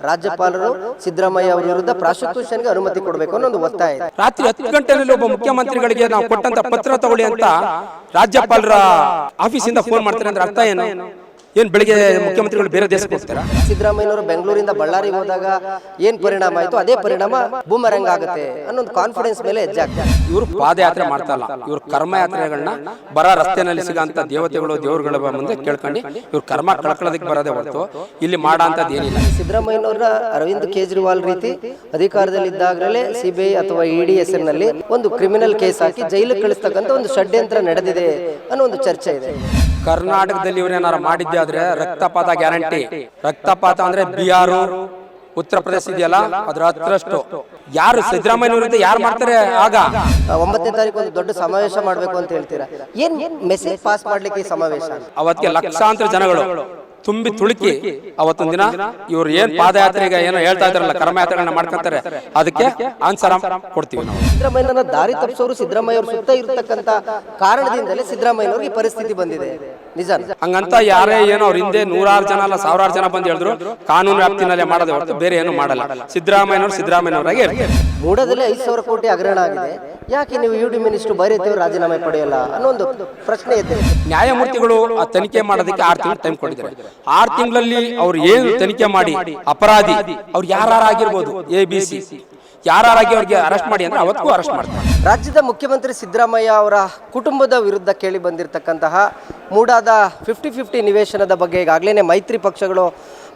ರಾಜ್ಯಪಾಲರು ಸಿದ್ದರಾಮಯ್ಯ ಅವರ ವಿರುದ್ಧ ಪ್ರಾಸಿಕ್ಯೂಷನ್ಗೆ ಅನುಮತಿ ಕೊಡಬೇಕು ಅನ್ನೋ ಒಂದು ಒತ್ತಾಯ ಇದೆ. ರಾತ್ರಿ ಹತ್ತು ಗಂಟೆಯಲ್ಲಿ ಒಬ್ಬ ಮುಖ್ಯಮಂತ್ರಿಗಳಿಗೆ ನಾವು ಕೊಟ್ಟಂತ ಪತ್ರ ತಗೊಳ್ಳಿ ಅಂತ ರಾಜ್ಯಪಾಲರ ಆಫೀಸಿಂದ ಫೋನ್ ಮಾಡ್ತಾರೆ ಅಂದ್ರೆ ಅರ್ಥ ಏನು? ಏನ್ ಬೆಳಿಗ್ಗೆ ಮುಖ್ಯಮಂತ್ರಿಗಳು ಬೇರೆ ದೇಶಕ್ಕೆ ಹೋಗ್ತಾರಾ? ಸಿದ್ದರಾಮಯ್ಯನವರು ಬೆಂಗಳೂರಿಂದ ಬಳ್ಳಾರಿಗೆ ಹೋದಾಗ ಏನ್ ಪರಿಣಾಮ ಆಯ್ತು ಅದೇ ಪರಿಣಾಮ ಬೂಮರಂಗ್ ಆಗುತ್ತೆ ಅನ್ನೋ ಒಂದು ಕಾನ್ಫಿಡೆನ್ಸ್ ಮೇಲೆ ಹೆಜ್ಜೆ ಆಗ್ತಾರೆ ಇವರು ಪಾದಯಾತ್ರೆ ಮಾಡ್ತಾ ಇಲ್ಲ. ಇವ್ರು ಕರ್ಮಯಾತ್ರೆಗಳನ್ನ ಬರ ರಸ್ತೆನಲ್ಲಿ ಸಿಗಂತ ದೇವತೆಗಳು ದೇವರುಗಳ ಮುಂದೆ ಕೇಳ್ಕೊಂಡು ಇವ್ರ ಕರ್ಮ ಕಳ್ಕೊಳ್ಳೋದಕ್ಕೆ ಬರೋದೇ ಹೊರತು ಇಲ್ಲಿ ಮಾಡಂತ ಏನಿಲ್ಲ. ಸಿದ್ದರಾಮಯ್ಯನವರ ಅರವಿಂದ್ ಕೇಜ್ರಿವಾಲ್ ರೀತಿ ಅಧಿಕಾರದಲ್ಲಿದ್ದಾಗಲೇ ಸಿಬಿಐ ಅಥವಾ ಇಡಿ ಹೆಸರಿನಲ್ಲಿ ಒಂದು ಕ್ರಿಮಿನಲ್ ಕೇಸ್ ಹಾಕಿ ಜೈಲಿಗೆ ಕಳಿಸ್ತಕ್ಕಂಥ ಒಂದು ಷಡ್ಯಂತ್ರ ನಡೆದಿದೆ ಅನ್ನೋ ಒಂದು ಚರ್ಚೆ ಇದೆ. ಕರ್ನಾಟಕದಲ್ಲಿ ಇವರೇನಾರು ಮಾಡಿದ್ದೆ ಆದ್ರೆ ರಕ್ತಪಾತ ಗ್ಯಾರಂಟಿ. ರಕ್ತಪಾತ ಅಂದ್ರೆ ಬಿಹಾರ ಉತ್ತರ ಪ್ರದೇಶ ಇದೆಯಲ್ಲ? ಅದ್ರ ಹತ್ರಷ್ಟು. ಯಾರು ಸಿದ್ದರಾಮಯ್ಯ ವಿರುದ್ಧ ಯಾರು ಮಾಡ್ತಾರೆ ಆಗ? ಒಂಬತ್ತನೇ ತಾರೀಕು ಒಂದು ದೊಡ್ಡ ಸಮಾವೇಶ ಮಾಡಬೇಕು ಅಂತ ಹೇಳ್ತೀರಾ? ಏನ್ ಮೆಸೇಜ್ ಪಾಸ್ ಮಾಡ್ಲಿಕ್ಕೆ ಸಮಾವೇಶ ಅವತ್ತಿಗೆ ಲಕ್ಷಾಂತರ ಜನಗಳು. ತುಂಬಿ ತುಳುಕಿ ಅವತ್ತೊಂದ್ ದಿನ ಇವ್ರು ಏನ್ ಪಾದಯಾತ್ರೆಗೆ ಏನೋ ಹೇಳ್ತಾ ಇದ್ರಲ್ಲ ಕರ್ಮಯಾತ್ರೆಗಳನ್ನ ಮಾಡ್ಕೊಂತಾರೆ. ಅದಕ್ಕೆ ಆನ್ಸರ್ ಕೊಡ್ತೀವಿ ನಾವು. ಸಿದ್ದರಾಮಯ್ಯನ ದಾರಿ ತಪ್ಪಿಸೋರು ಸಿದ್ದರಾಮಯ್ಯ ಅವ್ರ ಸುತ್ತ ಇರತಕ್ಕಂತ ಕಾರಣದಿಂದಲೇ ಸಿದ್ದರಾಮಯ್ಯನವ್ರಿಗೆ ಈ ಪರಿಸ್ಥಿತಿ ಬಂದಿದೆ. ನಿಜ ಹಂಗಂತ ಯಾರೇ ಏನೋ ಅವ್ರ ಹಿಂದೆ ನೂರಾರು ಜನ ಅಲ್ಲ ಸಾವಿರಾರು ಜನ ಬಂದು ಹೇಳಿದ್ರು ಕಾನೂನು ವ್ಯಾಪ್ತಿನಲ್ಲೇ ಮಾಡೋದು ಹೊರತು ಬೇರೆ ಏನು ಮಾಡಲ್ಲ. ಸಿದ್ದರಾಮಯ್ಯನವರು ಸಿದ್ದರಾಮಯ್ಯನವರಾಗೆ ಮೂಡದಲ್ಲಿ ಐದು ಸಾವಿರ ಕೋಟಿ ಹಗರಣ ಆಗಿದೆ. ಯಾಕೆ ನೀವು ಯು ಡಿ ಮಿನಿಸ್ಟರ್ ಬೈರೇತಿಯವರು ರಾಜೀನಾಮೆ ಪಡೆಯಲ್ಲ ಅನ್ನೋ ಒಂದು ಪ್ರಶ್ನೆ ಇದೆ ನ್ಯಾಯಮೂರ್ತಿಗಳು ಆ ತನಿಖೆ ಮಾಡೋದಕ್ಕೆ ಆರು ತಿಂಗಳು ಟೈಮ್ ಕೊಟ್ಟಿದ್ದಾರೆ. ಆರು ತಿಂಗಳಲ್ಲಿ ಅವ್ರು ಏನು ತನಿಖೆ ಮಾಡಿ ಅಪರಾಧಿ ಅವ್ರು ಯಾರಾಗಿರ್ಬೋದು ಎ ಬಿ ಸಿ ಯಾರಾಗಿ ಅವ್ರಿಗೆ ಅರೆಸ್ಟ್ ಮಾಡಿ ಅಂದ್ರೆ ಅವತ್ತಿಗೂ ಅರೆಸ್ಟ್ ಮಾಡ್ತಾರೆ. ರಾಜ್ಯದ ಮುಖ್ಯಮಂತ್ರಿ ಸಿದ್ದರಾಮಯ್ಯ ಅವರ ಕುಟುಂಬದ ವಿರುದ್ಧ ಕೇಳಿ ಬಂದಿರತಕ್ಕಂತಹ ಮೂಡಾದ ಫಿಫ್ಟಿ ಫಿಫ್ಟಿ ನಿವೇಶನದ ಬಗ್ಗೆ ಈಗಾಗಲೇ ಮೈತ್ರಿ ಪಕ್ಷಗಳು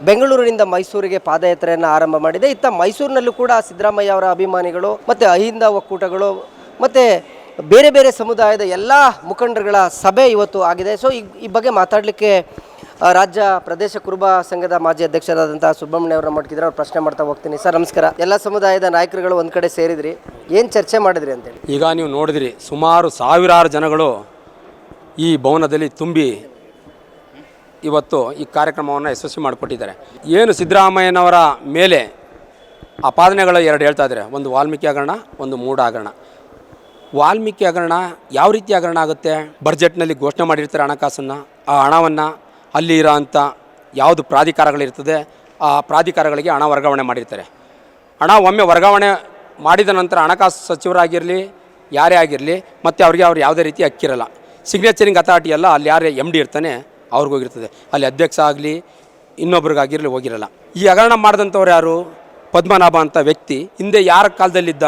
ಬೆಂಗಳೂರಿನಿಂದ ಮೈಸೂರಿಗೆ ಪಾದಯಾತ್ರೆಯನ್ನು ಆರಂಭ ಮಾಡಿದೆ. ಇತ್ತ ಮೈಸೂರಿನಲ್ಲೂ ಕೂಡ ಸಿದ್ದರಾಮಯ್ಯ ಅವರ ಅಭಿಮಾನಿಗಳು ಮತ್ತು ಅಹಿಂದ ಒಕ್ಕೂಟಗಳು ಮತ್ತು ಬೇರೆ ಬೇರೆ ಸಮುದಾಯದ ಎಲ್ಲ ಮುಖಂಡರುಗಳ ಸಭೆ ಇವತ್ತು ಆಗಿದೆ. ಸೊ ಈ ಬಗ್ಗೆ ಮಾತಾಡಲಿಕ್ಕೆ ರಾಜ್ಯ ಪ್ರದೇಶ ಕುರುಬ ಸಂಘದ ಮಾಜಿ ಅಧ್ಯಕ್ಷರಾದಂಥ ಸುಬ್ರಹ್ಮಣ್ಯ ಅವರನ್ನ ಮಾಡ್ತಿದ್ರೆ ಅವ್ರು ಪ್ರಶ್ನೆ ಮಾಡ್ತಾ ಹೋಗ್ತೀನಿ. ಸರ್, ನಮಸ್ಕಾರ. ಎಲ್ಲ ಸಮುದಾಯದ ನಾಯಕರುಗಳು ಒಂದು ಕಡೆ ಸೇರಿದ್ರಿ. ಏನು ಚರ್ಚೆ ಮಾಡಿದ್ರಿ ಅಂತೇಳಿ ಈಗ ನೀವು ನೋಡಿದ್ರಿ, ಸುಮಾರು ಸಾವಿರಾರು ಜನಗಳು ಈ ಭವನದಲ್ಲಿ ತುಂಬಿ ಇವತ್ತು ಈ ಕಾರ್ಯಕ್ರಮವನ್ನು ಯಶಸ್ವಿ ಮಾಡಿಕೊಟ್ಟಿದ್ದಾರೆ. ಏನು ಸಿದ್ದರಾಮಯ್ಯನವರ ಮೇಲೆ ಅಪಾದನೆಗಳು ಎರಡು ಹೇಳ್ತಾ ಇದ್ದಾರೆ. ಒಂದು ವಾಲ್ಮೀಕಿ ಹಗರಣ, ಒಂದು ಮೂಢ ಹಗರಣ. ವಾಲ್ಮೀಕಿ ಹಗರಣ ಯಾವ ರೀತಿ ಹಗರಣ ಆಗುತ್ತೆ? ಬಜೆಟ್ನಲ್ಲಿ ಘೋಷಣೆ ಮಾಡಿರ್ತಾರೆ ಹಣಕಾಸನ್ನು. ಆ ಹಣವನ್ನು ಅಲ್ಲಿ ಇರೋ ಅಂಥ ಯಾವುದು ಪ್ರಾಧಿಕಾರಗಳಿರ್ತದೆ ಆ ಪ್ರಾಧಿಕಾರಗಳಿಗೆ ಹಣ ವರ್ಗಾವಣೆ ಮಾಡಿರ್ತಾರೆ. ಹಣ ಒಮ್ಮೆ ವರ್ಗಾವಣೆ ಮಾಡಿದ ನಂತರ ಹಣಕಾಸು ಸಚಿವರಾಗಿರಲಿ, ಯಾರೇ ಆಗಿರಲಿ, ಮತ್ತು ಅವರಿಗೆ ಅವ್ರು ಯಾವುದೇ ರೀತಿ ಅಕ್ಕಿರಲ್ಲ ಸಿಗ್ನೇಚರಿಂಗ್ ಅಥಾರಿಟಿ ಎಲ್ಲ ಅಲ್ಲಿ ಯಾರೇ ಎಂ ಡಿ ಇರ್ತಾನೆ ಅವ್ರಿಗೋಗಿರ್ತದೆ ಅಲ್ಲಿ ಅಧ್ಯಕ್ಷ ಆಗಲಿ, ಇನ್ನೊಬ್ರಿಗಾಗಿರಲಿ ಹೋಗಿರಲ್ಲ. ಈ ಹಗರಣ ಮಾಡಿದಂಥವ್ರು ಯಾರು? ಪದ್ಮನಾಭ ಅಂತ ವ್ಯಕ್ತಿ. ಹಿಂದೆ ಯಾರ ಕಾಲದಲ್ಲಿದ್ದ?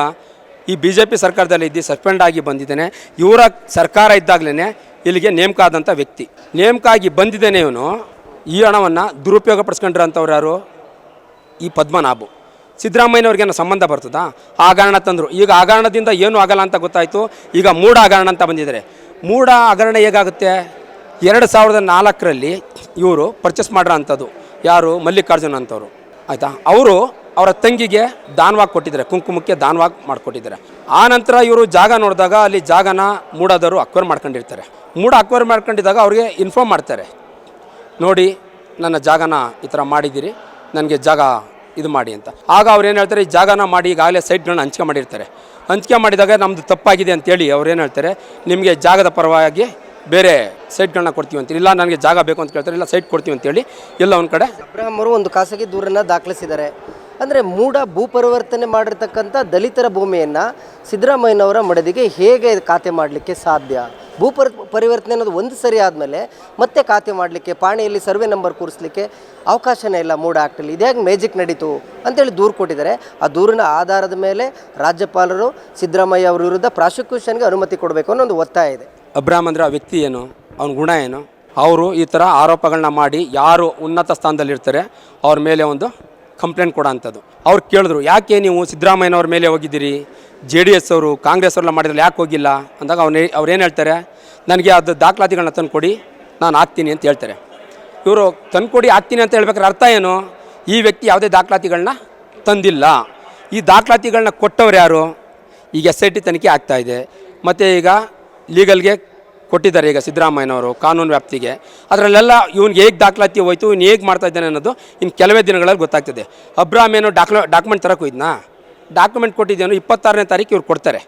ಈ ಬಿ ಜೆ ಪಿ ಸರ್ಕಾರದಲ್ಲಿ ಇದ್ದು ಸಸ್ಪೆಂಡ್ ಆಗಿ ಬಂದಿದ್ದೇನೆ. ಇವರ ಸರ್ಕಾರ ಇದ್ದಾಗಲೇ ಇಲ್ಲಿಗೆ ನೇಮಕ ಆದಂಥ ವ್ಯಕ್ತಿ. ನೇಮಕ ಆಗಿ ಬಂದಿದ್ದೇನೆ ಇವನು. ಈ ಹಣವನ್ನು ದುರುಪಯೋಗ ಪಡಿಸ್ಕೊಂಡಿರೋಂಥವ್ರು ಯಾರು? ಈ ಪದ್ಮನಾಭು. ಸಿದ್ದರಾಮಯ್ಯನವ್ರಿಗೇನು ಸಂಬಂಧ ಬರ್ತದಾ? ಆ ಹಗರಣ ತಂದರು. ಈಗ ಆಗರಣದಿಂದ ಏನೂ ಆಗಲ್ಲ ಅಂತ ಗೊತ್ತಾಯಿತು. ಈಗ ಮೂಢ ಹಗರಣ ಅಂತ ಬಂದಿದ್ದಾರೆ. ಮೂಢ ಹಗರಣ ಹೇಗಾಗುತ್ತೆ? ಎರಡು ಸಾವಿರದ ನಾಲ್ಕರಲ್ಲಿ ಇವರು ಪರ್ಚೇಸ್ ಮಾಡಿರೋ ಅಂಥದ್ದು ಯಾರು? ಮಲ್ಲಿಕಾರ್ಜುನ್ ಅಂತವರು ಆಯಿತಾ? ಅವರು ಅವರ ತಂಗಿಗೆ ದಾನವಾಗಿ ಕೊಟ್ಟಿದ್ದಾರೆ, ಕುಂಕುಮಕ್ಕೆ ದಾನವಾಗಿ ಮಾಡಿಕೊಟ್ಟಿದ್ದಾರೆ. ಆ ನಂತರ ಇವರು ಜಾಗ ನೋಡಿದಾಗ ಅಲ್ಲಿ ಜಾಗನ ಮೂಡಾದವರು ಅಕ್ವೈರ್ ಮಾಡ್ಕೊಂಡಿರ್ತಾರೆ. ಮೂಡ ಅಕ್ವೈರ್ ಮಾಡ್ಕೊಂಡಿದ್ದಾಗ ಅವ್ರಿಗೆ ಇನ್ಫಾರ್ಮ್ ಮಾಡ್ತಾರೆ, ನೋಡಿ, ನನ್ನ ಜಾಗನ ಈ ಥರ ಮಾಡಿದ್ದೀರಿ, ನನಗೆ ಜಾಗ ಇದು ಮಾಡಿ ಅಂತ. ಆಗ ಅವ್ರು ಏನು ಹೇಳ್ತಾರೆ, ಈ ಜಾಗನ ಮಾಡಿ ಈಗಾಗಲೇ ಸೈಟ್ಗಳನ್ನ ಹಂಚಿಕೆ ಮಾಡಿರ್ತಾರೆ. ಹಂಚಿಕೆ ಮಾಡಿದಾಗ ನಮ್ಮದು ತಪ್ಪಾಗಿದೆ ಅಂತೇಳಿ ಅವ್ರು ಏನು ಹೇಳ್ತಾರೆ, ನಿಮಗೆ ಜಾಗದ ಪರವಾಗಿ ಬೇರೆ ಸೈಟ್ಗಳನ್ನ ಕೊಡ್ತೀವಿ ಅಂತ ಇಲ್ಲ, ನನಗೆ ಜಾಗ ಬೇಕು ಅಂತ ಕೇಳ್ತಾರೆ, ಇಲ್ಲ, ಸೈಟ್ ಕೊಡ್ತೀವಿ ಅಂತೇಳಿ ಎಲ್ಲ ಒಂದು ಕಡೆ ಅಬ್ರಹಂ ಅವರು ಒಂದು ಖಾಸಗಿ ದೂರನ್ನು ದಾಖಲಿಸಿದ್ದಾರೆ. ಅಂದರೆ ಮೂಡ ಭೂ ಪರಿವರ್ತನೆ ಮಾಡಿರ್ತಕ್ಕಂಥ ದಲಿತರ ಭೂಮಿಯನ್ನು ಸಿದ್ದರಾಮಯ್ಯನವರ ಮಡದಿಗೆ ಹೇಗೆ ಖಾತೆ ಮಾಡಲಿಕ್ಕೆ ಸಾಧ್ಯ? ಭೂ ಪರಿ, ಪರಿವರ್ತನೆ ಅನ್ನೋದು ಒಂದು ಸರಿ ಆದಮೇಲೆ ಮತ್ತೆ ಖಾತೆ ಮಾಡಲಿಕ್ಕೆ, ಪಾಣಿಯಲ್ಲಿ ಸರ್ವೆ ನಂಬರ್ ಕೂರಿಸ್ಲಿಕ್ಕೆ ಅವಕಾಶನೇ ಇಲ್ಲ ಮೂಡ ಆ್ಯಕ್ಟಲ್ಲಿ ಇದ್ಯಾಗ ಮ್ಯಾಜಿಕ್ ನಡೀತು ಅಂತೇಳಿ ದೂರು ಕೊಟ್ಟಿದ್ದಾರೆ. ಆ ದೂರಿನ ಆಧಾರದ ಮೇಲೆ ರಾಜ್ಯಪಾಲರು ಸಿದ್ದರಾಮಯ್ಯ ಅವರ ವಿರುದ್ಧ ಪ್ರಾಸಿಕ್ಯೂಷನ್ಗೆ ಅನುಮತಿ ಕೊಡಬೇಕು ಅನ್ನೋ ಒಂದು ಒತ್ತಾಯ ಇದೆ. ಅಬ್ರಾಮ್ ಅಂದರೆ ಆ ವ್ಯಕ್ತಿ ಏನು? ಅವನ ಗುಣ ಏನು? ಅವರು ಈ ಥರ ಆರೋಪಗಳನ್ನ ಮಾಡಿ ಯಾರು ಉನ್ನತ ಸ್ಥಾನದಲ್ಲಿರ್ತಾರೆ, ಅವ್ರ ಮೇಲೆ ಒಂದು ಕಂಪ್ಲೇಂಟ್ ಕೊಡೋ ಅಂಥದ್ದು ಅವ್ರು ಕೇಳಿದ್ರು, ಯಾಕೆ ನೀವು ಸಿದ್ದರಾಮಯ್ಯನವ್ರ ಮೇಲೆ ಹೋಗಿದ್ದೀರಿ? ಜೆ ಡಿ ಎಸ್ ಅವರು, ಕಾಂಗ್ರೆಸ್ ಅವ್ರೆಲ್ಲ ಮಾಡಿದ್ರೆ ಯಾಕೆ ಹೋಗಿಲ್ಲ? ಅಂದಾಗ ಅವ್ನು ಅವ್ರು ಏನು ಹೇಳ್ತಾರೆ? ನನಗೆ ಅದು ದಾಖಲಾತಿಗಳನ್ನ ತಂದುಕೊಡಿ, ನಾನು ಹಾಕ್ತೀನಿ ಅಂತ ಹೇಳ್ತಾರೆ. ಇವರು, ತಂದುಕೊಡಿ, ಹಾಕ್ತೀನಿ ಅಂತ ಹೇಳ್ಬೇಕಾದ್ರೆ ಅರ್ಥ ಏನು? ಈ ವ್ಯಕ್ತಿ ಯಾವುದೇ ದಾಖಲಾತಿಗಳನ್ನ ತಂದಿಲ್ಲ. ಈ ದಾಖಲಾತಿಗಳನ್ನ ಕೊಟ್ಟವ್ರು ಯಾರು? ಈಗ ಎಸ್ ಐ ಟಿ ತನಿಖೆ ಆಗ್ತಾಯಿದೆ ಮತ್ತು ಈಗ ಲೀಗಲ್ಗೆ ಕೊಟ್ಟಿದ್ದಾರೆ ಈಗ ಸಿದ್ದರಾಮಯ್ಯನವರು, ಕಾನೂನು ವ್ಯಾಪ್ತಿಗೆ. ಅದರಲ್ಲೆಲ್ಲ ಇವ್ನಿಗೆ ಹೇಗೆ ದಾಖಲಾತಿ ಹೋಯ್ತು, ಇವ್ನು ಹೇಗೆ ಮಾಡ್ತಾ ಇದ್ದಾನೆ ಅನ್ನೋದು ಇನ್ನು ಕೆಲವೇ ದಿನಗಳಲ್ಲಿ ಗೊತ್ತಾಗ್ತದೆ. ಅಬ್ರಾಮ್ ಏನು ಡಾಕ್ಲ ಡಾಕ್ಯುಮೆಂಟ್ ತರಕ್ಕೆ ಹೋಯ್ದನಾ? ಡಾಕ್ಯುಮೆಂಟ್ ಕೊಟ್ಟಿದ್ದೇನೋ, ಇಪ್ಪತ್ತಾರನೇ ತಾರೀಕು ಇವ್ರು ಕೊಡ್ತಾರೆ,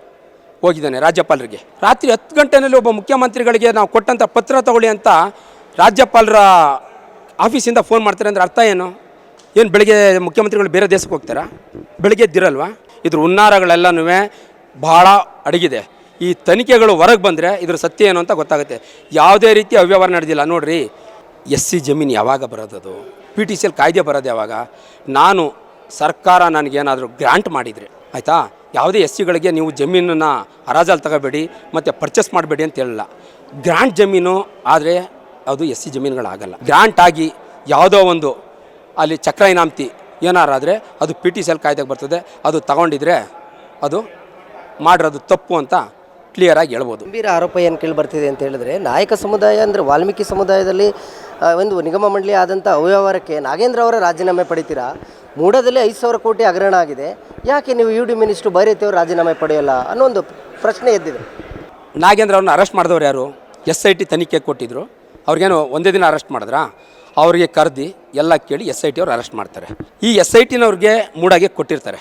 ಹೋಗಿದ್ದಾನೆ ರಾಜ್ಯಪಾಲರಿಗೆ. ರಾತ್ರಿ ಹತ್ತು ಗಂಟೆನಲ್ಲಿ ಒಬ್ಬ ಮುಖ್ಯಮಂತ್ರಿಗಳಿಗೆ ನಾವು ಕೊಟ್ಟಂಥ ಪತ್ರ ತಗೊಳ್ಳಿ ಅಂತ ರಾಜ್ಯಪಾಲರ ಆಫೀಸಿಂದ ಫೋನ್ ಮಾಡ್ತಾರೆ ಅಂದರೆ ಅರ್ಥ ಏನು? ಏನು ಬೆಳಿಗ್ಗೆ ಮುಖ್ಯಮಂತ್ರಿಗಳು ಬೇರೆ ದೇಶಕ್ಕೆ ಹೋಗ್ತಾರಾ? ಬೆಳಿಗ್ಗೆ ಎದ್ದಿರಲ್ವಾ? ಇದ್ರ ಹುನ್ನಾರಗಳೆಲ್ಲನೂ ಭಾಳ ಅಡಗಿದೆ. ಈ ತನಿಖೆಗಳು ಹೊರಗೆ ಬಂದರೆ ಇದ್ರ ಸತ್ಯ ಏನು ಅಂತ ಗೊತ್ತಾಗುತ್ತೆ. ಯಾವುದೇ ರೀತಿ ಅವ್ಯವಹಾರ ನಡೆದಿಲ್ಲ. ನೋಡ್ರಿ, ಎಸ್ ಸಿ ಜಮೀನು ಯಾವಾಗ ಬರೋದದು? ಪಿ ಟಿ ಸಿ ಎಲ್ ಕಾಯ್ದೆ ಬರೋದು ಯಾವಾಗ? ನಾನು ಸರ್ಕಾರ ನನಗೇನಾದರೂ ಗ್ರ್ಯಾಂಟ್ ಮಾಡಿದರೆ, ಆಯಿತಾ? ಯಾವುದೇ ಎಸ್ ಸಿಗಳಿಗೆ ನೀವು ಜಮೀನನ್ನು ಹರಾಜಲ್ಲಿ ತಗೋಬೇಡಿ, ಮತ್ತು ಪರ್ಚೇಸ್ ಮಾಡಬೇಡಿ ಅಂತ ಹೇಳಲ್ಲ. ಗ್ರ್ಯಾಂಟ್ ಜಮೀನು ಆದರೆ ಅದು ಎಸ್ ಸಿ ಜಮೀನುಗಳಾಗಲ್ಲ. ಗ್ರ್ಯಾಂಟ್ ಆಗಿ ಯಾವುದೋ ಒಂದು ಅಲ್ಲಿ ಚಕ್ರ ಇನಾಮ್ತಿ ಏನಾರಾದರೆ ಅದು ಪಿ ಟಿ ಸಿ ಎಲ್ ಕಾಯ್ದೆಗೆ ಬರ್ತದೆ. ಅದು ತಗೊಂಡಿದ್ರೆ ಅದು ಮಾಡಿರೋದು ತಪ್ಪು ಅಂತ ಕ್ಲಿಯರಾಗಿ ಹೇಳ್ಬೋದು. ಗಂಭೀರ ಆರೋಪ ಏನು ಕೇಳಿ ಬರ್ತಿದೆ ಅಂತ ಹೇಳಿದ್ರೆ ನಾಯಕ ಸಮುದಾಯ ಅಂದರೆ ವಾಲ್ಮೀಕಿ ಸಮುದಾಯದಲ್ಲಿ ಆ, ಒಂದು ನಿಗಮ ಮಂಡಳಿ ಆದಂಥ ಅವ್ಯವಹಾರಕ್ಕೆ ನಾಗೇಂದ್ರ ಅವರ ರಾಜೀನಾಮೆ ಪಡಿತೀರಾ? ಮೂಡದಲ್ಲಿ ಐದು ಸಾವಿರ ಕೋಟಿ ಹಗರಣ ಆಗಿದೆ. ಯಾಕೆ ನೀವು ಯು ಡಿ ಮಿನಿಸ್ಟ್ರು ಬೈರತಿಯವರು ರಾಜೀನಾಮೆ ಪಡೆಯಲ್ಲ ಅನ್ನೋ ಒಂದು ಪ್ರಶ್ನೆ ಎದ್ದಿದೆ. ನಾಗೇಂದ್ರ ಅವ್ರನ್ನ ಅರೆಸ್ಟ್ ಮಾಡಿದವ್ರು ಯಾರು? ಎಸ್ ಐ ಟಿ ತನಿಖೆ ಕೊಟ್ಟಿದ್ರು. ಅವ್ರಿಗೇನು ಒಂದೇ ದಿನ ಅರೆಸ್ಟ್ ಮಾಡಿದ್ರಾ? ಅವ್ರಿಗೆ ಕರೆದಿ ಎಲ್ಲ ಕೇಳಿ ಎಸ್ ಐ ಟಿ ಅವ್ರು ಅರೆಸ್ಟ್ ಮಾಡ್ತಾರೆ. ಈ ಎಸ್ ಐ ಟಿನವ್ರಿಗೆ ಮೂಡಾಗೆ ಕೊಟ್ಟಿರ್ತಾರೆ.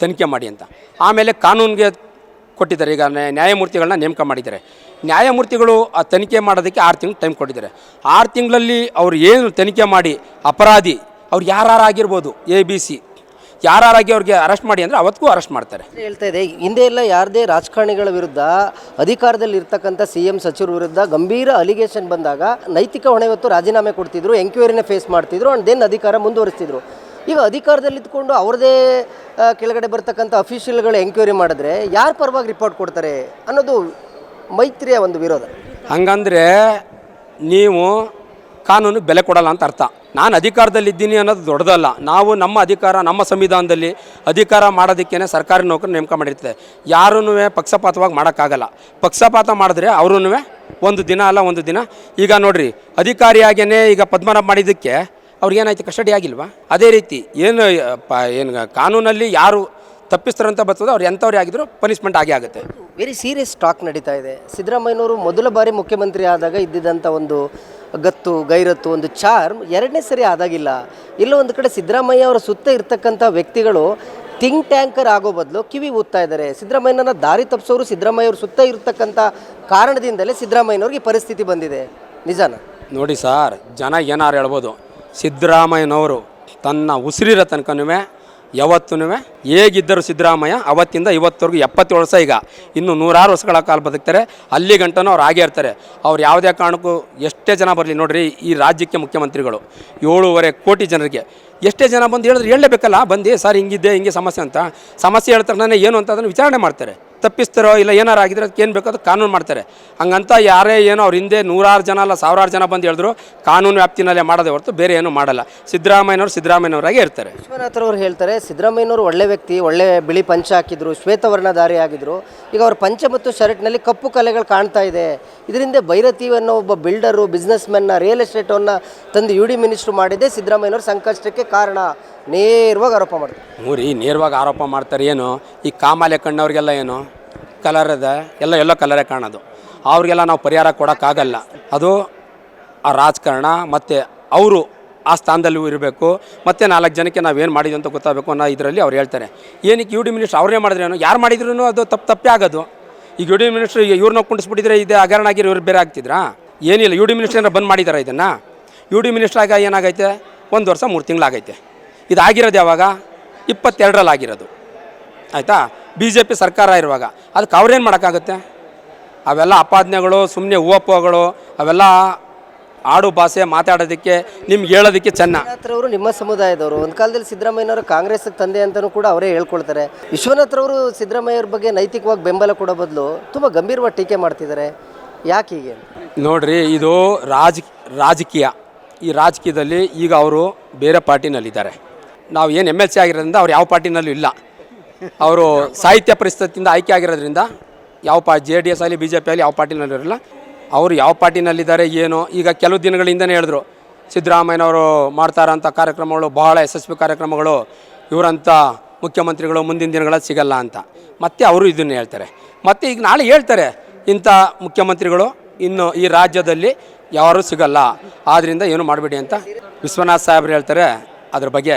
ತನಿಖೆ ಮಾಡಿ ಅಂತ. ಆಮೇಲೆ ಕಾನೂನಿಗೆ ಕೊಟ್ಟಿದ್ದಾರೆ. ಈಗ ನ್ಯಾಯ- ನ್ಯಾಯಮೂರ್ತಿಗಳನ್ನ ನೇಮಕ ಮಾಡಿದ್ದಾರೆ. ನ್ಯಾಯಮೂರ್ತಿಗಳು ಆ ತನಿಖೆ ಮಾಡೋದಕ್ಕೆ ಆರು ತಿಂಗಳು ಟೈಮ್ ಕೊಟ್ಟಿದ್ದಾರೆ. ಆರು ತಿಂಗಳಲ್ಲಿ ಅವರು ಏನು ತನಿಖೆ ಮಾಡಿ ಅಪರಾಧಿ, ಅವ್ರು ಯಾರಾಗಿರ್ಬೋದು ಎ ಬಿ ಸಿ ಯಾರಾಗಿ ಅವ್ರಿಗೆ ಅರೆಸ್ಟ್ ಮಾಡಿ ಅಂದರೆ ಅವತ್ತಿಗೂ ಅರೆಸ್ಟ್ ಮಾಡ್ತಾರೆ. ಹೇಳ್ತಾ ಇದೆ. ಹಿಂದೆ ಎಲ್ಲ ಯಾರದೇ ರಾಜಕಾರಣಿಗಳ ವಿರುದ್ಧ, ಅಧಿಕಾರದಲ್ಲಿ ಇರ್ತಕ್ಕಂಥ ಸಿ ಎಂ ಸಚಿವರ ವಿರುದ್ಧ ಗಂಭೀರ ಅಲಿಗೇಷನ್ ಬಂದಾಗ ನೈತಿಕ ಹೊಣೆ ಹೊತ್ತು ರಾಜೀನಾಮೆ ಕೊಡ್ತಿದ್ರು ಎಂಕ್ವೈರಿನ ಫೇಸ್ ಮಾಡ್ತಿದ್ರು ಆ್ಯಂಡ್ ದೆನ್ ಅಧಿಕಾರ ಮುಂದುವರಿಸ್ತಿದ್ರು. ಈಗ ಅಧಿಕಾರದಲ್ಲಿ ಇದ್ಕೊಂಡು ಅವ್ರದೇ ಆ, ಕೆಳಗಡೆ ಬರ್ತಕ್ಕಂಥ ಅಫಿಷಿಯಲ್ಗಳು ಎಂಕ್ವೈರಿ ಮಾಡಿದ್ರೆ ಯಾರ ಪರವಾಗಿ ರಿಪೋರ್ಟ್ ಕೊಡ್ತಾರೆ ಅನ್ನೋದು ಮೈತ್ರಿಯ ಒಂದು ವಿರೋಧ. ಹಂಗಂದ್ರೆ ನೀವು ಕಾನೂನು ಬೆಲೆ ಕೊಡಲ್ಲ ಅಂತ ಅರ್ಥ. ನಾನು ಅಧಿಕಾರದಲ್ಲಿ ಇದ್ದೀನಿ ಅನ್ನೋದು ದೊಡ್ಡದಲ್ಲ. ನಾವು ನಮ್ಮ ಅಧಿಕಾರ ನಮ್ಮ ಸಂವಿಧಾನದಲ್ಲಿ ಅಧಿಕಾರ ಮಾಡೋದಕ್ಕೇ ಸರ್ಕಾರಿ ನೌಕರಿ ನೇಮಕ ಮಾಡಿರ್ತದೆ. ಯಾರೂ ಪಕ್ಷಪಾತವಾಗಿ ಮಾಡೋಕ್ಕಾಗಲ್ಲ. ಪಕ್ಷಪಾತ ಮಾಡಿದ್ರೆ ಅವ್ರೂ ಒಂದು ದಿನ ಅಲ್ಲ ಒಂದು ದಿನ. ಈಗ ನೋಡ್ರಿ ಅಧಿಕಾರಿಯಾಗೇ ಈಗ ಪದ್ಮನಾಭ ಮಾಡಿದ್ದಕ್ಕೆ ಅವ್ರಿಗೇನಾಯ್ತು ಕಸ್ಟಡಿ ಆಗಿಲ್ವಾ? ಅದೇ ರೀತಿ ಏನು ಪ ಏನು ಕಾನೂನಲ್ಲಿ ಯಾರು ತಪ್ಪಿಸ್ತಾರಂತ ಬರ್ತದೋ ಅವ್ರು ಎಂಥವ್ರೇ ಆಗಿದ್ರು ಪನಿಷ್ಮೆಂಟ್ ಆಗೇ ಆಗುತ್ತೆ. ವೆರಿ ಸೀರಿಯಸ್ ಟಾಕ್ ನಡೀತಾ ಇದೆ. ಸಿದ್ದರಾಮಯ್ಯನವರು ಮೊದಲ ಬಾರಿ ಮುಖ್ಯಮಂತ್ರಿ ಆದಾಗ ಇದ್ದಿದ್ದಂಥ ಒಂದು ಗತ್ತು ಗೈರತ್ತು ಒಂದು ಚಾರ್ಮ್ ಎರಡನೇ ಸರಿ ಆದಾಗಿಲ್ಲ. ಎಲ್ಲೋ ಒಂದು ಕಡೆ ಸಿದ್ದರಾಮಯ್ಯ ಅವರ ಸುತ್ತ ಇರ್ತಕ್ಕಂಥ ವ್ಯಕ್ತಿಗಳು ಥಿಂಕ್ ಟ್ಯಾಂಕರ್ ಆಗೋ ಬದಲು ಕಿವಿ ಊದ್ತಾ ಇದ್ದಾರೆ. ಸಿದ್ದರಾಮಯ್ಯನ ದಾರಿ ತಪ್ಪಿಸೋರು ಸಿದ್ದರಾಮಯ್ಯ ಅವ್ರ ಸುತ್ತ ಇರ್ತಕ್ಕಂಥ ಕಾರಣದಿಂದಲೇ ಸಿದ್ದರಾಮಯ್ಯನವ್ರಿಗೆ ಪರಿಸ್ಥಿತಿ ಬಂದಿದೆ. ನಿಜಾನ? ನೋಡಿ ಸರ್ ಜನ ಏನಾರು ಹೇಳ್ಬೋದು ಸಿದ್ದರಾಮಯ್ಯನವರು ತನ್ನ ಉಸಿರಿರೋ ತನಕನೂ ಯಾವತ್ತೂ ಹೇಗಿದ್ದರು ಸಿದ್ದರಾಮಯ್ಯ ಅವತ್ತಿಂದ ಇವತ್ತವರೆಗೂ ಎಪ್ಪತ್ತೇಳು ವರ್ಷ ಈಗ, ಇನ್ನು ನೂರಾರು ವರ್ಷಗಳ ಕಾಲ ಬದುಕ್ತಾರೆ. ಅಲ್ಲಿ ಗಂಟನೂ ಅವ್ರು ಆಗೇ ಇರ್ತಾರೆ. ಅವ್ರು ಯಾವುದೇ ಕಾರಣಕ್ಕೂ ಎಷ್ಟೇ ಜನ ಬರಲಿ ನೋಡಿರಿ ಈ ರಾಜ್ಯಕ್ಕೆ ಮುಖ್ಯಮಂತ್ರಿಗಳು, ಏಳೂವರೆ ಕೋಟಿ ಜನರಿಗೆ. ಎಷ್ಟೇ ಜನ ಬಂದು ಹೇಳಿದ್ರೆ ಹೇಳಲೇಬೇಕಲ್ಲ, ಬಂದು ಸರ್ ಹಿಂಗಿದ್ದೆ, ಹಿಂಗೆ ಸಮಸ್ಯೆ ಅಂತ. ಸಮಸ್ಯೆ ಹೇಳ್ತಾರೆ ಏನು ಅಂತ ಅದನ್ನು ವಿಚಾರಣೆ ಮಾಡ್ತಾರೆ. ತಪ್ಪಿಸ್ತಾರೋ ಇಲ್ಲ ಏನಾರು ಆಗಿದ್ರೆ ಅದಕ್ಕೆ ಏನು ಬೇಕೋ ಅದು ಕಾನೂನು ಮಾಡ್ತಾರೆ. ಹಂಗಂತ ಯಾರೇ ಏನೋ ಅವ್ರ ಹಿಂದೆ ನೂರಾರು ಜನ ಅಲ್ಲ, ಸಾವಿರಾರು ಜನ ಬಂದು ಹೇಳಿದ್ರು, ಕಾನೂನು ವ್ಯಾಪ್ತಿನಲ್ಲೇ ಮಾಡೋದೇ ಹೊರತು ಬೇರೆ ಏನೂ ಮಾಡಲ್ಲ. ಸಿದ್ದರಾಮಯ್ಯನವರು ಸಿದ್ದರಾಮಯ್ಯನವರಾಗೇ ಇರ್ತಾರೆ. ವಿಶ್ವನಾಥರವ್ರು ಹೇಳ್ತಾರೆ, ಸಿದ್ದರಾಮಯ್ಯನವರು ಒಳ್ಳೆ ವ್ಯಕ್ತಿ, ಒಳ್ಳೆ ಬಿಳಿ ಪಂಚ ಹಾಕಿದ್ರು ಶ್ವೇತವರ್ಣಧಾರಿ ಆಗಿದ್ರು ಈಗ ಅವ್ರ ಪಂಚ ಮತ್ತು ಶರ್ಟ್ನಲ್ಲಿ ಕಪ್ಪು ಕಲೆಗಳು ಕಾಣ್ತಾ ಇದೆ. ಇದರಿಂದ ಭೈರತಿ ಅನ್ನೋ ಒಬ್ಬ ಬಿಲ್ಡರು ಬಿಸ್ನೆಸ್ ಮೆನ್ನ ರಿಯಲ್ ಎಸ್ಟೇಟನ್ನು ತಂದು ಯು ಡಿ ಮಿನಿಸ್ಟ್ರು ಮಾಡಿದ್ದೇ ಸಿದ್ದರಾಮಯ್ಯನವ್ರ ಸಂಕಷ್ಟಕ್ಕೆ ಕಾರಣ. ನೇರವಾಗಿ ಆರೋಪ ಮಾಡ್ತಾರೆ. ರೀ ನೇರವಾಗಿ ಆರೋಪ ಮಾಡ್ತಾರೆ ಏನು? ಈ ಕಾಮಾಲೆ ಕಣ್ಣವ್ರಿಗೆಲ್ಲ ಏನು? ಕಲರ್ ಅದ ಎಲ್ಲ, ಎಲ್ಲೋ ಕಲರೇ ಕಾಣೋದು. ಅವ್ರಿಗೆಲ್ಲ ನಾವು ಪರಿಹಾರ ಕೊಡೋಕ್ಕಾಗಲ್ಲ. ಅದು ಆ ರಾಜಕಾರಣ ಮತ್ತು ಅವರು ಆ ಸ್ಥಾನದಲ್ಲಿ ಇರಬೇಕು. ಮತ್ತು ನಾಲ್ಕು ಜನಕ್ಕೆ ನಾವು ಏನು ಮಾಡಿದ್ವಿ ಅಂತ ಗೊತ್ತಾಗಬೇಕು ಅನ್ನೋ ಇದರಲ್ಲಿ ಅವ್ರು ಹೇಳ್ತಾರೆ. ಏನಕ್ಕೆ ಯು ಡಿ ಮಿನಿಸ್ಟ್ರ್ ಅವ್ರೇ ಮಾಡಿದ್ರೇನು ಯಾರು ಮಾಡಿದ್ರು ಅದು ತಪ್ಪು ತಪ್ಪೇ ಆಗೋದು. ಈಗ ಯು ಡಿ ಮಿನಿಸ್ಟ್ರ್ ಈಗ ಇವ್ರನ್ನ ಕುಂಡಿಸ್ಬಿಟ್ಟಿದ್ರೆ ಇದೇ ಹಗರಣ ಆಗಿರೋ ಇವ್ರು ಬೇರೆ ಆಗ್ತಿದ್ರಾ? ಏನಿಲ್ಲ ಯು ಡಿ ಮಿನಿಸ್ಟ್ರ್ ಬಂದ್ ಮಾಡಿದಾರೆ ಇದನ್ನು? ಯು ಡಿ ಮಿನಿಸ್ಟ್ರಾಗ ಏನಾಗೈತೆ? ಒಂದು ವರ್ಷ, ಮೂರು ತಿಂಗಳಾಗೈತೆ ಇದಾಗಿರೋದು ಯಾವಾಗ? ಇಪ್ಪತ್ತೆರಡರಲ್ಲಿ ಆಗಿರೋದು ಆಯಿತಾ? ಬಿ ಜೆ ಪಿ ಸರ್ಕಾರ ಇರುವಾಗ. ಅದಕ್ಕೆ ಅವ್ರೇನು ಮಾಡೋಕ್ಕಾಗುತ್ತೆ? ಅವೆಲ್ಲ ಅಪಾದನೆಗಳು ಸುಮ್ಮನೆ ಹೂವಪ್ಪಗಳು ಅವೆಲ್ಲ ಆಡು ಭಾಷೆ ಮಾತಾಡೋದಕ್ಕೆ ನಿಮ್ಗೆ ಹೇಳೋದಕ್ಕೆ ಚೆನ್ನ. ಅವರು ನಿಮ್ಮ ಸಮುದಾಯದವರು. ಒಂದು ಕಾಲದಲ್ಲಿ ಸಿದ್ದರಾಮಯ್ಯನವರು ಕಾಂಗ್ರೆಸ್ ತಂದೆ ಅಂತಲೂ ಕೂಡ ಅವರೇ ಹೇಳ್ಕೊಳ್ತಾರೆ. ವಿಶ್ವನಾಥ್ರವರು ಸಿದ್ದರಾಮಯ್ಯವ್ರ ಬಗ್ಗೆ ನೈತಿಕವಾಗಿ ಬೆಂಬಲ ಕೊಡೋ ಬದಲು ತುಂಬ ಗಂಭೀರವಾಗಿ ಟೀಕೆ ಮಾಡ್ತಿದ್ದಾರೆ. ಯಾಕೆ ಹೀಗೆ? ನೋಡ್ರಿ ಇದು ರಾಜ ರಾಜಕೀಯ. ಈ ರಾಜಕೀಯದಲ್ಲಿ ಈಗ ಅವರು ಬೇರೆ ಪಾರ್ಟಿನಲ್ಲಿದ್ದಾರೆ. ನಾವು ಏನು ಎಂ ಎಲ್ ಸಿ ಆಗಿರೋದ್ರಿಂದ ಅವ್ರು ಯಾವ ಪಾರ್ಟಿನಲ್ಲೂ ಇಲ್ಲ. ಅವರು ಸಾಹಿತ್ಯ ಪರಿಷತ್ತಿಂದ ಆಯ್ಕೆ ಆಗಿರೋದ್ರಿಂದ ಯಾವ ಪಾ ಜೆ ಡಿ ಎಸ್ ಆಗಲಿ ಬಿ ಜೆ ಪಿ ಆಗಲಿ ಯಾವ ಪಾರ್ಟಿನಲ್ಲೂ ಇರಲ್ಲ. ಅವರು ಯಾವ ಪಾರ್ಟಿನಲ್ಲಿದ್ದಾರೆ, ಏನೋ, ಈಗ ಕೆಲವು ದಿನಗಳಿಂದನೇ ಹೇಳಿದ್ರು, ಸಿದ್ದರಾಮಯ್ಯನವರು ಮಾಡ್ತಾರಂಥ ಕಾರ್ಯಕ್ರಮಗಳು, ಬಹಳ ಯಶಸ್ವಿ ಕಾರ್ಯಕ್ರಮಗಳು ಇವರಂಥ ಮುಖ್ಯಮಂತ್ರಿಗಳು ಮುಂದಿನ ದಿನಗಳಲ್ಲಿ ಸಿಗಲ್ಲ ಅಂತ. ಮತ್ತೆ ಅವರು ಇದನ್ನು ಹೇಳ್ತಾರೆ. ಮತ್ತು ಈಗ ನಾಳೆ ಹೇಳ್ತಾರೆ, ಇಂಥ ಮುಖ್ಯಮಂತ್ರಿಗಳು ಇನ್ನು ಈ ರಾಜ್ಯದಲ್ಲಿ ಯಾರೂ ಸಿಗಲ್ಲ. ಆದ್ದರಿಂದ ಏನು ಮಾಡಬೇಡಿ ಅಂತ ವಿಶ್ವನಾಥ್ ಸಾಹೇಬ್ರು ಹೇಳ್ತಾರೆ, ಅದ್ರ ಬಗ್ಗೆ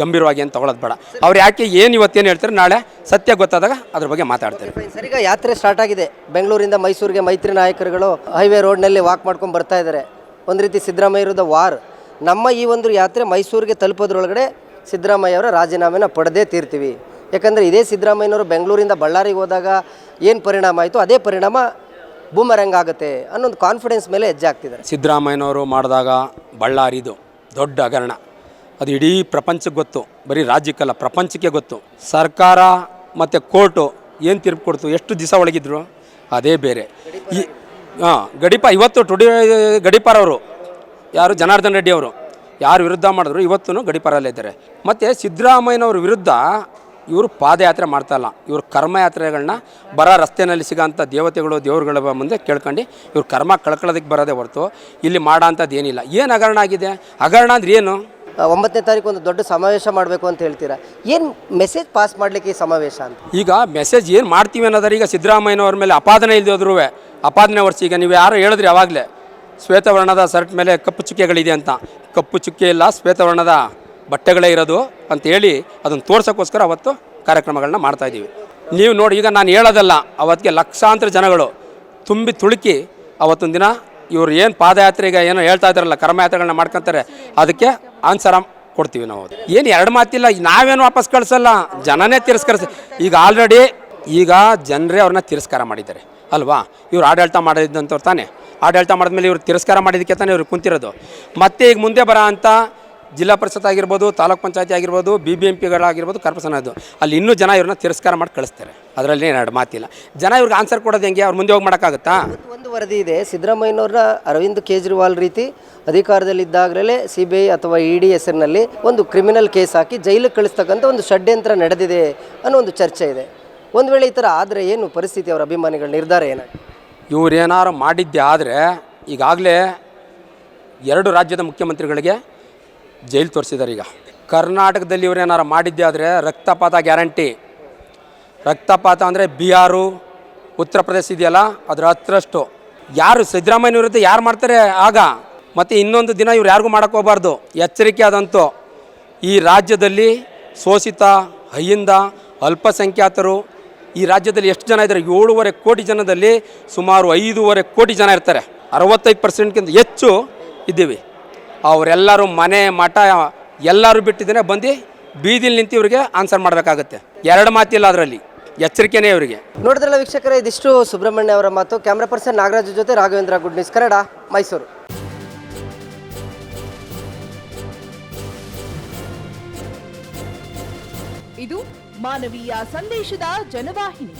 ಗಂಭೀರವಾಗಿ ಏನು ತಗೊಳ್ಳೋದು ಬೇಡ. ಅವ್ರು ಯಾಕೆ ಏನು ಇವತ್ತೇನು ಹೇಳ್ತಾರೆ ನಾಳೆ ಸತ್ಯ ಗೊತ್ತಾದಾಗ ಅದ್ರ ಬಗ್ಗೆ ಮಾತಾಡ್ತಾರೆ. ಸರಿಗ ಯಾತ್ರೆ ಸ್ಟಾರ್ಟ್ ಆಗಿದೆ. ಬೆಂಗಳೂರಿಂದ ಮೈಸೂರಿಗೆ ಮೈತ್ರಿ ನಾಯಕರುಗಳು ಹೈವೇ ರೋಡ್ನಲ್ಲಿ ವಾಕ್ ಮಾಡ್ಕೊಂಡು ಬರ್ತಾ ಇದ್ದಾರೆ. ಒಂದು ರೀತಿ ಸಿದ್ದರಾಮಯ್ಯ ವಿರುದ್ಧ ವಾರ್ ನಮ್ಮ ಈ ಒಂದು ಯಾತ್ರೆ ಮೈಸೂರಿಗೆ ತಲುಪೋದ್ರೊಳಗಡೆ ಸಿದ್ದರಾಮಯ್ಯ ಅವರ ರಾಜೀನಾಮೆನ ಪಡೆದೇ ತೀರ್ತೀವಿ. ಯಾಕಂದರೆ ಇದೇ ಸಿದ್ದರಾಮಯ್ಯನವರು ಬೆಂಗಳೂರಿಂದ ಬಳ್ಳಾರಿಗೆ ಹೋದಾಗ ಏನು ಪರಿಣಾಮ ಆಯಿತು? ಅದೇ ಪರಿಣಾಮ ಬೂಮರಂಗ್ ಆಗುತ್ತೆ ಅನ್ನೊಂದು ಕಾನ್ಫಿಡೆನ್ಸ್ ಮೇಲೆ ಹೆಜ್ಜೆ ಆಗ್ತಿದ್ದಾರೆ ಸಿದ್ದರಾಮಯ್ಯನವರು ಮಾಡಿದಾಗ ಬಳ್ಳಾರಿದು ದೊಡ್ಡ ಹಗರಣ. ಅದು ಇಡೀ ಪ್ರಪಂಚಕ್ಕೆ ಗೊತ್ತು, ಬರೀ ರಾಜ್ಯಕ್ಕಲ್ಲ, ಪ್ರಪಂಚಕ್ಕೆ ಗೊತ್ತು. ಸರ್ಕಾರ ಮತ್ತು ಕೋರ್ಟು ಏನು ತೀರ್ಪು ಕೊಡ್ತು, ಎಷ್ಟು ದಿವಸ ಒಳಗಿದ್ರು? ಅದೇ ಬೇರೆ. ಈ ಹಾಂ ಗಡಿಪ, ಇವತ್ತು ಟುಡಿ ಗಡಿಪಾರವರು ಯಾರು? ಜನಾರ್ದನ್ ರೆಡ್ಡಿ ಅವರು. ಯಾರು ವಿರುದ್ಧ ಮಾಡಿದ್ರು ಇವತ್ತು ಗಡಿಪಾರಲ್ಲೇ ಇದ್ದಾರೆ. ಮತ್ತು ಸಿದ್ದರಾಮಯ್ಯನವ್ರ ವಿರುದ್ಧ ಇವರು ಪಾದಯಾತ್ರೆ ಮಾಡ್ತಾಯಿಲ್ಲ ಇವರು ಕರ್ಮಯಾತ್ರೆಗಳನ್ನ ಬರ ರಸ್ತೆಯಲ್ಲಿ ಸಿಗೋಂಥ ದೇವತೆಗಳು, ದೇವರುಗಳ ಮುಂದೆ ಕೇಳ್ಕೊಂಡು ಇವ್ರು ಕರ್ಮ ಕಳ್ಕೊಳ್ಳೋದಕ್ಕೆ ಬರೋದೇ ಹೊರತು, ಇಲ್ಲಿ ಮಾಡೋ ಅಂಥದ್ದು ಏನಿಲ್ಲ. ಏನು ಹಗರಣ ಆಗಿದೆ? ಹಗರಣ ಅಂದ್ರೆ ಏನು? ಒಂಬತ್ತನೇ ತಾರೀಕು ಒಂದು ದೊಡ್ಡ ಸಮಾವೇಶ ಮಾಡಬೇಕು ಅಂತ ಹೇಳ್ತೀರಾ? ಏನು ಮೆಸೇಜ್ ಪಾಸ್ ಮಾಡಲಿಕ್ಕೆ ಈ ಸಮಾವೇಶ ಅಂತ? ಈಗ ಮೆಸೇಜ್ ಏನು ಮಾಡ್ತೀವಿ ಅನ್ನೋದಾರೆ ಈಗ ಸಿದ್ದರಾಮಯ್ಯನವ್ರ ಮೇಲೆ ಅಪಾದನೆ ಇಲ್ಲದೆ ಅಪಾದನೆ ವರ್ಷ ಈಗ ನೀವು ಯಾರು ಹೇಳಿದ್ರಿ ಯಾವಾಗಲೇ, ಶ್ವೇತವರ್ಣದ ಶರ್ಟ್ ಮೇಲೆ ಕಪ್ಪು ಚುಕ್ಕೆಗಳಿದೆ ಅಂತ. ಕಪ್ಪು ಚುಕ್ಕೆ ಇಲ್ಲ, ಶ್ವೇತವರ್ಣದ ಬಟ್ಟೆಗಳೇ ಇರೋದು ಅಂತೇಳಿ ಅದನ್ನು ತೋರ್ಸೋಕ್ಕೋಸ್ಕರ ಅವತ್ತು ಕಾರ್ಯಕ್ರಮಗಳನ್ನ ಮಾಡ್ತಾಯಿದ್ದೀವಿ ನೀವು ನೋಡಿ, ಈಗ ನಾನು ಹೇಳೋದಲ್ಲ, ಅವತ್ತಿಗೆ ಲಕ್ಷಾಂತರ ಜನಗಳು ತುಂಬಿ ತುಳುಕಿ ಅವತ್ತೊಂದು ದಿನ ಇವ್ರು ಏನು ಪಾದಯಾತ್ರೆಗೆ ಏನೋ ಹೇಳ್ತಾ ಇದ್ದಾರಲ್ಲ ಕರ್ಮಯಾತ್ರೆಗಳನ್ನ ಮಾಡ್ಕೊತಾರೆ, ಅದಕ್ಕೆ ಆನ್ಸರ ಕೊಡ್ತೀವಿ ನಾವು ಏನು ಎರಡು ಮಾತಿಲ್ಲ, ನಾವೇನು ವಾಪಸ್ ಕಳಿಸಲ್ಲ, ಜನನೇ ತಿರಸ್ಕರಿಸ. ಈಗ ಆಲ್ರೆಡಿ ಈಗ ಜನರೇ ಅವ್ರನ್ನ ತಿರಸ್ಕಾರ ಮಾಡಿದ್ದಾರೆ, ಅಲ್ವಾ? ಇವ್ರು ಆಡಳಿತ ಮಾಡಿದಂಥವ್ರು ತಾನೇ. ಆಡಳಿತ ಮಾಡಿದ್ಮೇಲೆ ಇವ್ರು ತಿರಸ್ಕಾರ ಮಾಡಿದ್ದಕ್ಕೆ ತಾನೇ ಇವ್ರು ಕುಂತಿರೋದು. ಮತ್ತೆ ಈಗ ಮುಂದೆ ಬರೋ ಅಂಥ ಜಿಲ್ಲಾ ಪರಿಷತ್ ಆಗಿರ್ಬೋದು ತಾಲೂಕು ಪಂಚಾಯತಿ ಆಗಿರ್ಬೋದು ಬಿ ಬಿ ಎಂ ಪಿಗಳಾಗಿರ್ಬೋದು ಕಾರ್ಪೊರೇಷನ್ ಅದು ಅಲ್ಲಿ ಇನ್ನೂ ಜನ ಇವ್ರನ್ನ ತಿರಸ್ಕಾರ ಮಾಡಿ ಕಳಿಸ್ತಾರೆ. ಅದರಲ್ಲಿ ಎರಡು ಮಾತಿಲ್ಲ. ಜನ ಇವ್ರಿಗೆ ಆನ್ಸರ್ ಕೊಡೋದು ಹೆಂಗೆ? ಅವ್ರು ಮುಂದೆ ಹೋಗಿ ಮಾಡೋಕ್ಕಾಗುತ್ತಾ? ಒಂದು ವರದಿ ಇದೆ. ಸಿದ್ದರಾಮಯ್ಯನವ್ರನ್ನ ಅರವಿಂದ್ ಕೇಜ್ರಿವಾಲ್ ರೀತಿ ಅಧಿಕಾರದಲ್ಲಿದ್ದಾಗಲೇ ಸಿ ಬಿ ಐ ಅಥವಾ ಇ ಡಿ ಹೆಸರಿನಲ್ಲಿ ಒಂದು ಕ್ರಿಮಿನಲ್ ಕೇಸ್ ಹಾಕಿ ಜೈಲಿಗೆ ಕಳಿಸ್ತಕ್ಕಂಥ ಒಂದು ಷಡ್ಯಂತ್ರ ನಡೆದಿದೆ ಅನ್ನೋ ಒಂದು ಚರ್ಚೆ ಇದೆ. ಒಂದು ವೇಳೆ ಈ ಥರ ಆದರೆ ಏನು ಪರಿಸ್ಥಿತಿ? ಅವರ ಅಭಿಮಾನಿಗಳ ನಿರ್ಧಾರ ಏನು? ಇವ್ರು ಏನಾರು ಮಾಡಿದ್ದೆ ಆದರೆ ಈಗಾಗಲೇ ಎರಡು ರಾಜ್ಯದ ಮುಖ್ಯಮಂತ್ರಿಗಳಿಗೆ ಜೈಲು ತೋರಿಸಿದ್ದಾರೆ ಈಗ. ಕರ್ನಾಟಕದಲ್ಲಿ ಇವ್ರು ಏನಾರು ಮಾಡಿದ್ದೆ ಆದರೆ ರಕ್ತಪಾತ ಗ್ಯಾರಂಟಿ. ರಕ್ತಪಾತ ಅಂದರೆ ಬಿಹಾರು, ಉತ್ತರ ಪ್ರದೇಶ ಇದೆಯಲ್ಲ, ಅದರ ಹತ್ತರಷ್ಟು ಯಾರು ಸಿದ್ದರಾಮಯ್ಯ ವಿರುದ್ಧ ಯಾರು ಮಾಡ್ತಾರೆ ಆಗ? ಮತ್ತು ಇನ್ನೊಂದು ದಿನ ಇವ್ರು ಯಾರಿಗೂ ಹೋಗಬಾರ್ದು. ಎಚ್ಚರಿಕೆ ಆದಂತೂ. ಈ ರಾಜ್ಯದಲ್ಲಿ ಶೋಷಿತ ಹೈಯಿಂದ ಅಲ್ಪಸಂಖ್ಯಾತರು, ಈ ರಾಜ್ಯದಲ್ಲಿ ಎಷ್ಟು ಜನ ಇದ್ದಾರೆ? ಏಳೂವರೆ ಕೋಟಿ ಜನದಲ್ಲಿ ಸುಮಾರು ಐದೂವರೆ ಕೋಟಿ ಜನ ಇರ್ತಾರೆ. ಅರವತ್ತೈದು ಪರ್ಸೆಂಟ್ಗಿಂತ ಹೆಚ್ಚು ಇದ್ದೀವಿ. ಅವರೆಲ್ಲರೂ ಮನೆ ಮಠ ಎಲ್ಲರೂ ಬಿಟ್ಟಿದ್ದೇನೆ ಬಂದು ಬೀದಿಲಿ ನಿಂತು ಇವರಿಗೆ ಆನ್ಸರ್ ಮಾಡಬೇಕಾಗುತ್ತೆ. ಎರಡು ಮಾತಿಲ್ಲ ಅದರಲ್ಲಿ ಎಚ್ಚರಿಕೆನೇ ಇವರಿಗೆ. ನೋಡಿದ್ರಲ್ಲ ವೀಕ್ಷಕರ ಇದಿಷ್ಟು ಸುಬ್ರಹ್ಮಣ್ಯ ಅವರ ಮಾತು. ಕ್ಯಾಮ್ರಾ ಪರ್ಸನ್ ನಾಗರಾಜ್ ಜೊತೆ ರಾಘವೇಂದ್ರ ಗುಡ್ ನ್ಯೂಸ್ ಕನ್ನಡ ಮೈಸೂರು. ಇದು ಮಾನವೀಯ ಸಂದೇಶದ ಜನವಾಹಿನಿ.